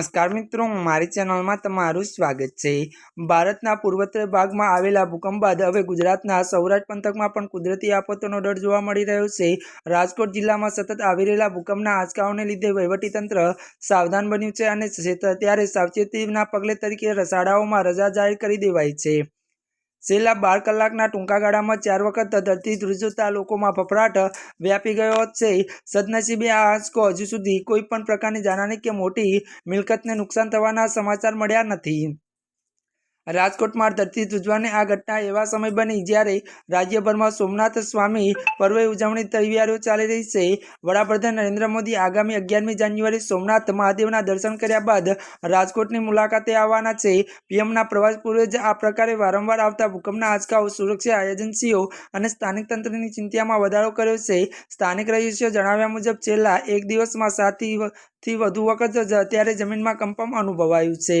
નમસ્કાર મિત્રો, મારી ચેનલમાં તમારું સ્વાગત છે. ભારતના પૂર્વોત્તર ભાગમાં આવેલા ભૂકંપ બાદ હવે ગુજરાતના સૌરાષ્ટ્ર પંથકમાં પણ કુદરતી આફતોનો ડર જોવા મળી રહ્યો છે. રાજકોટ જિલ્લામાં સતત આવી રહેલા ભૂકંપના આંચકાઓને લીધે વહીવટીતંત્ર સાવધાન બન્યું છે અને ત્યારે સાવચેતીના પગલે તરીકે શાળાઓમાં રજા જાહેર કરી દેવાઈ છે. છેલ્લા બાર કલાકના ટૂંકા ગાળામાં ચાર વખત ધરતી ધ્રુજતા લોકોમાં ફફડાટ વ્યાપી ગયો છે. સદનસીબે આ આંચકો હજુ સુધી કોઈ પણ પ્રકારની જાનહાની કે મોટી મિલકતને નુકસાન થવાના સમાચાર મળ્યા નથી. રાજકોટમાં ધરતી ધ્રુજવાની આ ઘટના એવા સમય બની જ્યારે રાજ્યભરમાં સોમનાથ સ્વામી પર્વે ઉજવણી તૈયારીઓ ચાલી રહી છે. વડાપ્રધાન નરેન્દ્ર મોદી આગામી અગિયારમી જાન્યુઆરી સોમનાથ મહાદેવના દર્શન કર્યા બાદ રાજકોટની મુલાકાતે આવવાના છે. પીએમના પ્રવાસ પૂર્વે જ આ પ્રકારે વારંવાર આવતા ભૂકંપના આંચકાઓ, સુરક્ષા એજન્સીઓ અને સ્થાનિક તંત્રની ચિંતામાં વધારો કર્યો છે. સ્થાનિક રહીશો જણાવ્યા મુજબ, છેલ્લા એક દિવસમાં સાતથી વધુ વખત જ અત્યારે જમીનમાં કંપમ અનુભવાયું છે.